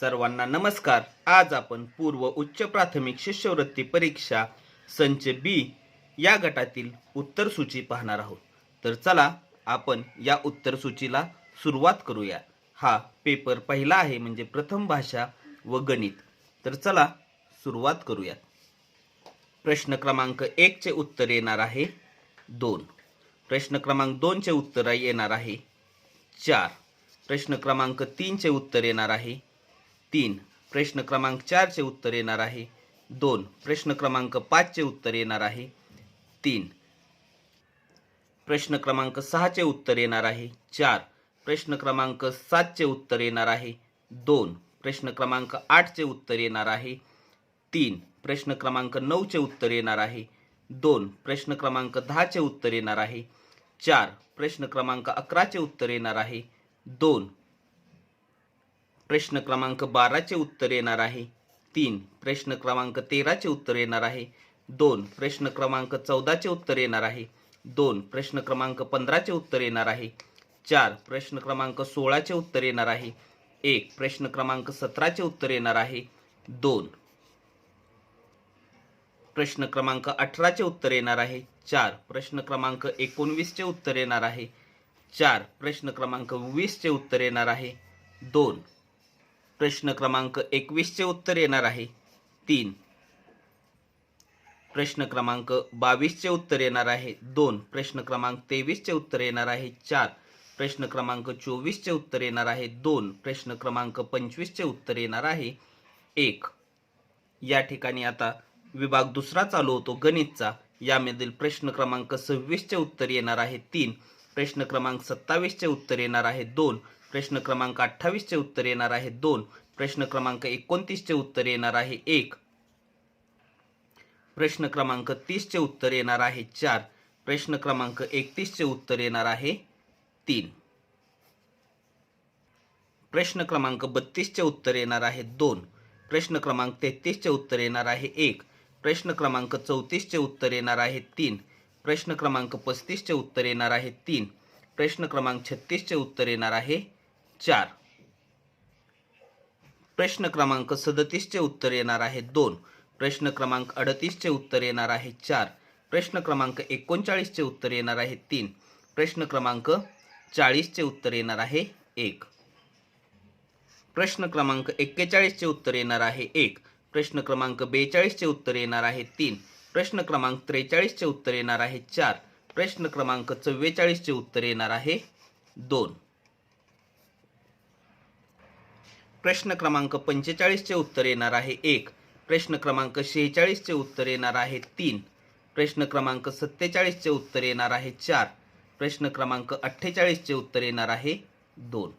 सर्वांना नमस्कार. आज आपण पूर्व उच्च प्राथमिक शिष्यवृत्ती परीक्षा संच बी या गटातील उत्तर सूची पाहणार आहोत. तर चला आपण या उत्तर सूचीला सुरुवात करूया. हा पेपर पहिला आहे म्हणजे प्रथम भाषा व गणित. तर चला सुरुवात करूया प्रश्न क्रमांक एकचे उत्तर येणार आहे दोन. प्रश्न क्रमांक दोनचे उत्तर येणार आहे चार. प्रश्न क्रमांक तीनचे उत्तर येणार आहे तीन प्रश्न क्रमांक चारचे उत्तर येणार आहे. दोन प्रश्न क्रमांक पाचचे उत्तर येणार आहे. तीन प्रश्न क्रमांक सहाचे उत्तर येणार आहे. चार प्रश्न क्रमांक सातचे उत्तर येणार आहे. दोन प्रश्न क्रमांक आठचे उत्तर येणार आहे. तीन प्रश्न क्रमांक नऊचे उत्तर येणार आहे. दोन प्रश्न क्रमांक दहाचे उत्तर येणार आहे. चार प्रश्न क्रमांक अकराचे उत्तर येणार आहे. दोन प्रश्न क्रमांक बाराचे उत्तर येणार आहे. तीन प्रश्न क्रमांक तेराचे उत्तर येणार आहे. दोन प्रश्न क्रमांक चौदाचे उत्तर येणार आहे. दोन प्रश्न क्रमांक पंधराचे उत्तर येणार आहे. चार प्रश्न क्रमांक सोळाचे उत्तर येणार आहे. एक प्रश्न क्रमांक सतराचे उत्तर येणार आहे. दोन प्रश्न क्रमांक अठराचे उत्तर येणार आहे. चार प्रश्न क्रमांक एकोणवीसचे उत्तर येणार आहे. चार प्रश्न क्रमांक वीसचे उत्तर येणार आहे. दोन प्रश्न क्रमांक एकवीसचे उत्तर येणार आहे. तीन. प्रश्न क्रमांक बावीसचे उत्तर येणार आहे. दोन. प्रश्न क्रमांक तेवीसचे उत्तर येणार आहे. चार. प्रश्न क्रमांक चोवीसचे उत्तर येणार आहे. दोन. प्रश्न क्रमांक पंचवीसचे उत्तर येणार आहे. एक. या ठिकाणी आता विभाग दुसरा चालू होतो गणितचा. यामधील प्रश्न क्रमांक सव्वीसचे उत्तर येणार आहे. तीन. प्रश्न क्रमांक सत्तावीसचे उत्तर येणार आहे. दोन. प्रश्न क्रमांक अठ्ठावीसचे उत्तर येणार आहे दोन. प्रश्न क्रमांक एकोणतीसचे उत्तर येणार आहे एक. प्रश्न क्रमांक तीसचे उत्तर येणार आहे चार. प्रश्न क्रमांक एकतीसचे उत्तर येणार आहे तीन. प्रश्न क्रमांक बत्तीसचे उत्तर येणार आहे दोन. प्रश्न क्रमांक तेहतीसचे उत्तर येणार आहे एक. प्रश्न क्रमांक चौतीसचे उत्तर येणार आहे तीन. प्रश्न क्रमांक पस्तीसचे उत्तर येणार आहे तीन. प्रश्न क्रमांक छत्तीसचे उत्तर येणार आहे चार. प्रश्न क्रमांक सदतीसचे उत्तर येणार आहे दोन. प्रश्न क्रमांक अडतीसचे उत्तर येणार आहे चार. प्रश्न क्रमांक एकोणचाळीसचे उत्तर येणार आहे तीन. प्रश्न क्रमांक चाळीसचे उत्तर येणार आहे एक. प्रश्न क्रमांक एक्केचाळीसचे उत्तर येणार आहे एक. प्रश्न क्रमांक बेचाळीसचे उत्तर येणार आहे तीन. प्रश्न क्रमांक त्रेचाळीसचे उत्तर येणार आहे चार. प्रश्न क्रमांक चव्वेचाळीसचे उत्तर येणार आहे दोन. प्रश्न क्रमांक पंचेचाळीसचे उत्तर येणार आहे एक. प्रश्न क्रमांक शेहेचाळीसचे उत्तर येणार आहे तीन. प्रश्न क्रमांक सत्तेचाळीसचे उत्तर येणार आहे चार. प्रश्न क्रमांक अठ्ठेचाळीसचे उत्तर येणार आहे दोन.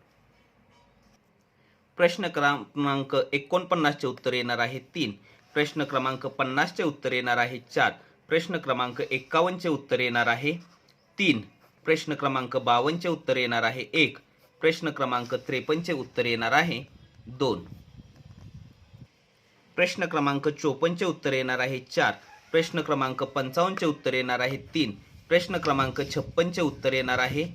प्रश्न क्रमांक एकोणपन्नासचे उत्तर येणार आहे तीन. प्रश्न क्रमांक पन्नासचे उत्तर येणार आहे चार. प्रश्न क्रमांक एक्कावन्नचे उत्तर येणार आहे तीन. प्रश्न क्रमांक बावन्नचे उत्तर येणार आहे एक. प्रश्न क्रमांक त्रेपन्नचे उत्तर येणार आहे दोन. प्रश्न क्रमांक चोपन्नचे उत्तर येणार आहे चार. प्रश्न क्रमांक पंचावन्नचे उत्तर येणार आहे तीन. प्रश्न क्रमांक छप्पनचे उत्तर येणार आहे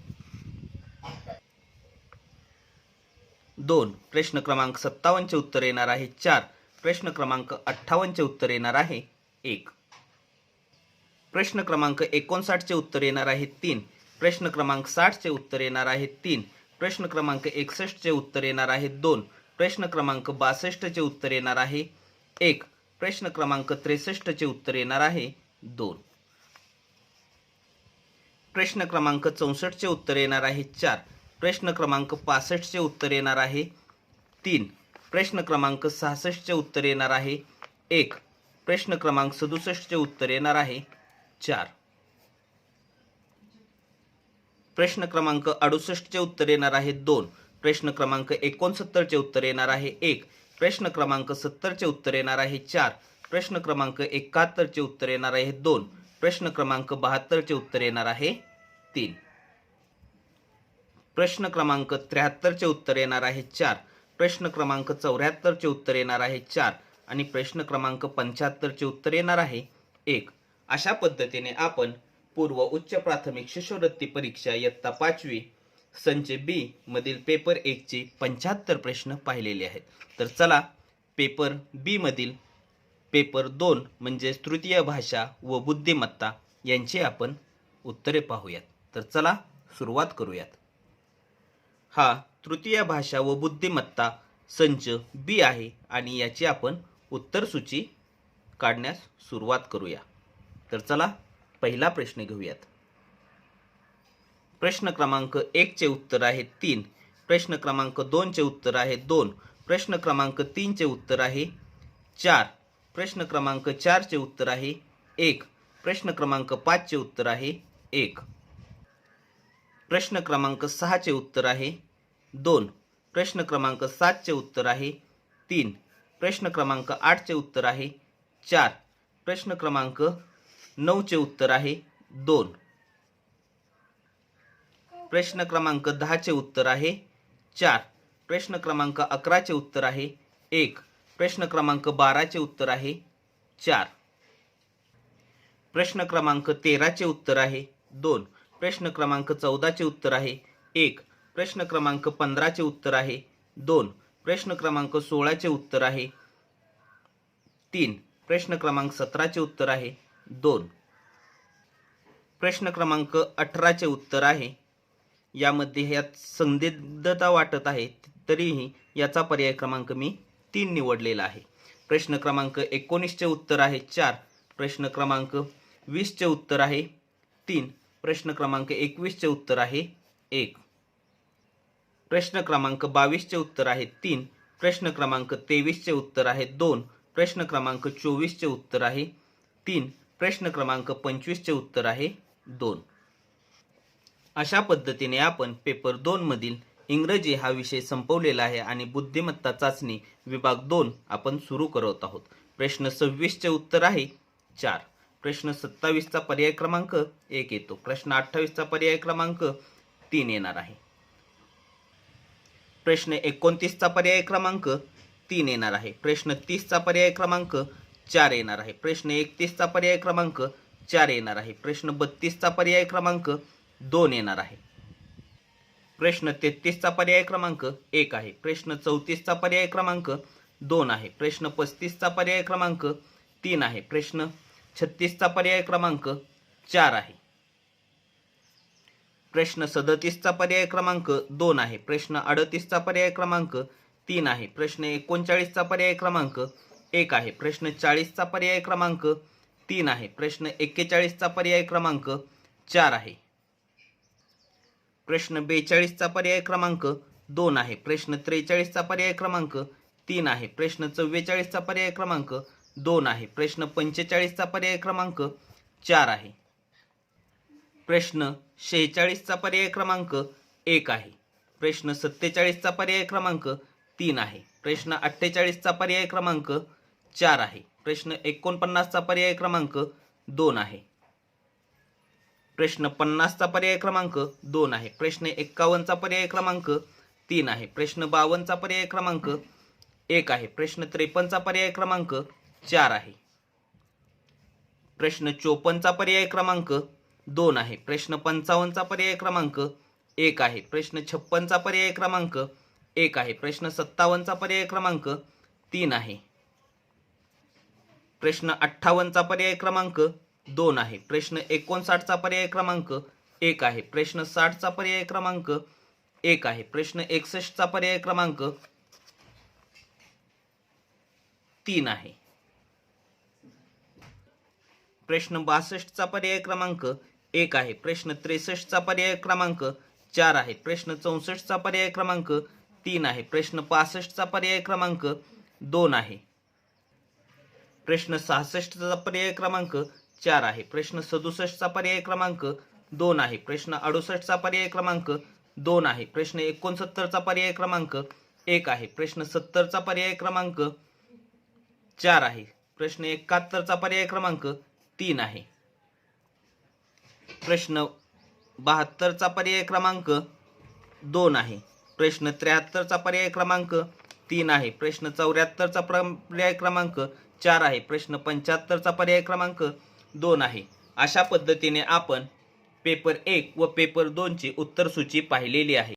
दोन. प्रश्न क्रमांक सत्तावन्नचे उत्तर येणार आहे चार. प्रश्न क्रमांक अठ्ठावन्नचे उत्तर येणार आहे एक. प्रश्न क्रमांक एकोणसाठचे उत्तर येणार आहे तीन. प्रश्न क्रमांक साठचे उत्तर येणार आहे तीन. प्रश्न क्रमांक एकसष्टचे उत्तर येणार आहे दोन. प्रश्न क्रमांक बासष्टचे उत्तर येणार आहे. एक प्रश्न क्रमांक त्रेसष्टचे उत्तर येणार आहे. दोन. प्रश्न क्रमांक चौसष्टचे उत्तर येणार आहे. चार. प्रश्न क्रमांक पासष्टचे उत्तर येणार आहे. तीन. प्रश्न क्रमांक सहासष्टचे उत्तर येणार आहे. एक. प्रश्न क्रमांक सदुसष्टचे उत्तर येणार आहे. चार. प्रश्न क्रमांक अडुसष्टचे उत्तर येणार आहे. दोन. प्रश्न क्रमांक एकोणसत्तरचे उत्तर येणार आहे एक. प्रश्न क्रमांक सत्तरचे उत्तर येणार आहे चार. प्रश्न क्रमांक एकाहत्तरचे उत्तर येणार आहे दोन. प्रश्न क्रमांक बहात्तरचे उत्तर येणार आहे तीन. प्रश्न क्रमांक त्र्याहत्तरचे उत्तर येणार आहे चार. प्रश्न क्रमांक चौऱ्याहत्तरचे उत्तर येणार आहे चार. आणि प्रश्न क्रमांक पंच्याहत्तरचे उत्तर येणार आहे एक. अशा पद्धतीने आपण पूर्व उच्च प्राथमिक शिष्यवृत्ती परीक्षा इयत्ता पाचवी संच बी मधील पेपर एकचे पंच्याहत्तर प्रश्न पाहिलेले आहेत. तर चला पेपर बी मधील पेपर दोन म्हणजे तृतीय भाषा व बुद्धिमत्ता यांची आपण उत्तरे पाहूयात. तर चला सुरुवात करूयात. हा तृतीय भाषा व बुद्धिमत्ता संच बी आहे आणि याची आपण उत्तर सूची काढण्यास सुरुवात करूया. तर चला पहिला प्रश्न घेऊयात. प्रश्न क्रमांक एकचे उत्तर आहे तीन. प्रश्न क्रमांक दोनचे उत्तर आहे दोन. प्रश्न क्रमांक तीनचे उत्तर आहे चार. प्रश्न क्रमांक चारचे उत्तर आहे एक. प्रश्न क्रमांक पाचचे उत्तर आहे एक. प्रश्न क्रमांक सहाचे उत्तर आहे दोन. प्रश्न क्रमांक सातचे उत्तर आहे तीन. प्रश्न क्रमांक आठचे उत्तर आहे चार. प्रश्न क्रमांक नऊचे उत्तर आहे दोन. प्रश्न क्रमांक दहाचे उत्तर आहे. चार. प्रश्न क्रमांक अकराचे उत्तर आहे. एक. प्रश्न क्रमांक बाराचे उत्तर आहे. चार. प्रश्न क्रमांक तेराचे उत्तर आहे. दोन. प्रश्न क्रमांक चौदाचे उत्तर आहे. एक. प्रश्न क्रमांक पंधराचे उत्तर आहे. दोन. प्रश्न क्रमांक सोळाचे उत्तर आहे. तीन. प्रश्न क्रमांक सतराचे उत्तर आहे. दोन. प्रश्न क्रमांक अठराचे उत्तर आहे. यामध्ये ह्यात संदिग्धता वाटत आहे तरीही याचा पर्याय क्रमांक मी तीन निवडलेला आहे. प्रश्न क्रमांक एकोणीसचे उत्तर आहे चार. प्रश्न क्रमांक वीसचे उत्तर आहे तीन. प्रश्न क्रमांक एकवीसचे उत्तर आहे एक. प्रश्न क्रमांक बावीसचे उत्तर आहे तीन. प्रश्न क्रमांक तेवीसचे उत्तर आहे दोन. प्रश्न क्रमांक चोवीसचे उत्तर आहे तीन. प्रश्न क्रमांक पंचवीसचे उत्तर आहे दोन. अशा पद्धतीने आपण पेपर दोनमधील इंग्रजी हा विषय संपवलेला आहे आणि बुद्धिमत्ता चाचणी विभाग दोन आपण सुरू करत आहोत. प्रश्न सव्वीसचे उत्तर आहे चार. प्रश्न सत्तावीसचा पर्याय क्रमांक एक येतो. प्रश्न अठ्ठावीसचा पर्याय क्रमांक तीन येणार आहे. प्रश्न एकोणतीसचा पर्याय क्रमांक तीन येणार आहे. प्रश्न तीसचा पर्याय क्रमांक चार येणार आहे. प्रश्न एकतीसचा पर्याय क्रमांक चार येणार आहे. प्रश्न बत्तीसचा पर्याय क्रमांक दोन येणार आहे. प्रश्न तेहतीसचा पर्याय क्रमांक एक आहे. प्रश्न चौतीसचा पर्याय क्रमांक दोन आहे. प्रश्न पस्तीसचा पर्याय क्रमांक तीन आहे. प्रश्न छत्तीसचा पर्याय क्रमांक चार आहे. प्रश्न सदतीसचा पर्याय क्रमांक दोन आहे. प्रश्न अडतीसचा पर्याय क्रमांक तीन आहे. प्रश्न एकोणचाळीसचा पर्याय क्रमांक एक आहे. प्रश्न चाळीसचा पर्याय क्रमांक तीन आहे. प्रश्न एक्केचाळीसचा पर्याय क्रमांक चार आहे. प्रश्न बेचाळीसचा पर्याय क्रमांक दोन आहे. प्रश्न त्रेचाळीसचा पर्याय क्रमांक तीन आहे. प्रश्न चव्वेचाळीसचा पर्याय क्रमांक दोन आहे. प्रश्न पंचेचाळीसचा पर्याय क्रमांक चार आहे. प्रश्न शेहेचाळीसचा पर्याय क्रमांक एक आहे. प्रश्न सत्तेचाळीसचा पर्याय क्रमांक तीन आहे. प्रश्न अठ्ठेचाळीसचा पर्याय क्रमांक चार आहे. प्रश्न एकोणपन्नासचा पर्याय क्रमांक दोन आहे. प्रश्न पन्नासचा पर्याय क्रमांक दोन आहे. प्रश्न एक्कावन्नचा पर्याय क्रमांक तीन आहे. प्रश्न बावन्नचा पर्याय क्रमांक एक आहे. प्रश्न त्रेपन्नचा पर्याय क्रमांक चार आहे. प्रश्न चोपन्नचा पर्याय क्रमांक दोन आहे. प्रश्न पंचावन्नचा पर्याय क्रमांक एक आहे. प्रश्न छप्पनचा पर्याय क्रमांक एक आहे. प्रश्न सत्तावन्नचा पर्याय क्रमांक तीन आहे. प्रश्न अठ्ठावन्नचा पर्याय क्रमांक दोन आहे. प्रश्न एकोणसाठचा पर्याय क्रमांक एक आहे. प्रश्न साठचा पर्याय क्रमांक एक आहे. प्रश्न एकसष्टचा पर्याय क्रमांक तीन आहे. प्रश्न बासष्टचा पर्याय क्रमांक एक आहे. प्रश्न त्रेसष्टचा पर्याय क्रमांक चार आहे. प्रश्न चौसष्टचा पर्याय क्रमांक तीन आहे. प्रश्न पासष्टचा पर्याय क्रमांक दोन आहे. प्रश्न सहासष्टचा पर्याय क्रमांक चार आहे. प्रश्न सदुसष्टचा पर्याय क्रमांक दोन आहे. प्रश्न अडुसष्टचा पर्याय क्रमांक दोन आहे. प्रश्न एकोणसत्तरचा पर्याय क्रमांक एक आहे. प्रश्न सत्तरचा पर्याय क्रमांक चार आहे. प्रश्न एकाहत्तरचा पर्याय क्रमांक तीन आहे. प्रश्न बहात्तरचा पर्याय क्रमांक दोन आहे. प्रश्न त्र्याहत्तरचा पर्याय क्रमांक तीन आहे. प्रश्न चौऱ्याहत्तरचा पर्याय क्रमांक चार आहे. प्रश्न पंच्याहत्तरचा पर्याय क्रमांक दोन आहे. अशा पद्धतीने आपण पेपर एक व पेपर दोनची उत्तर सूची पाहिलेली आहे.